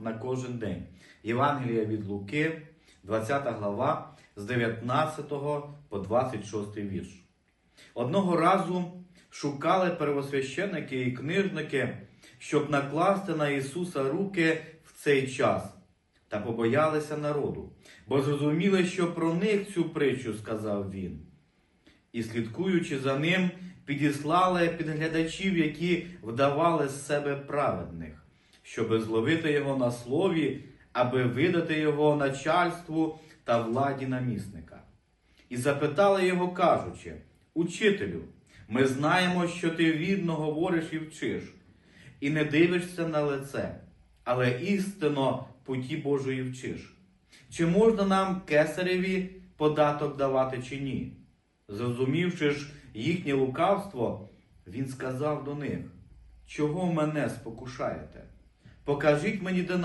на кожен день. Євангелія від Луки, 20 глава, з 19 по 26 вірш. Одного разу шукали первосвященники і книжники, щоб накласти на Ісуса руки в цей час, та побоялися народу, бо зрозуміли, що про них цю притчу сказав він. І, слідкуючи за ним, підіслали підглядачів, які вдавали з себе праведних, щоби зловити його на слові, аби видати його начальству та владі намісника. І запитали його, кажучи: Учителю, ми знаємо, що ти вірно говориш і вчиш, і не дивишся на лице, але істинно путі Божої вчиш. Чи можна нам кесареві податок давати чи ні? Зрозумівши ж їхнє лукавство, він сказав до них: Чого мене спокушаєте? Покажіть мені динар.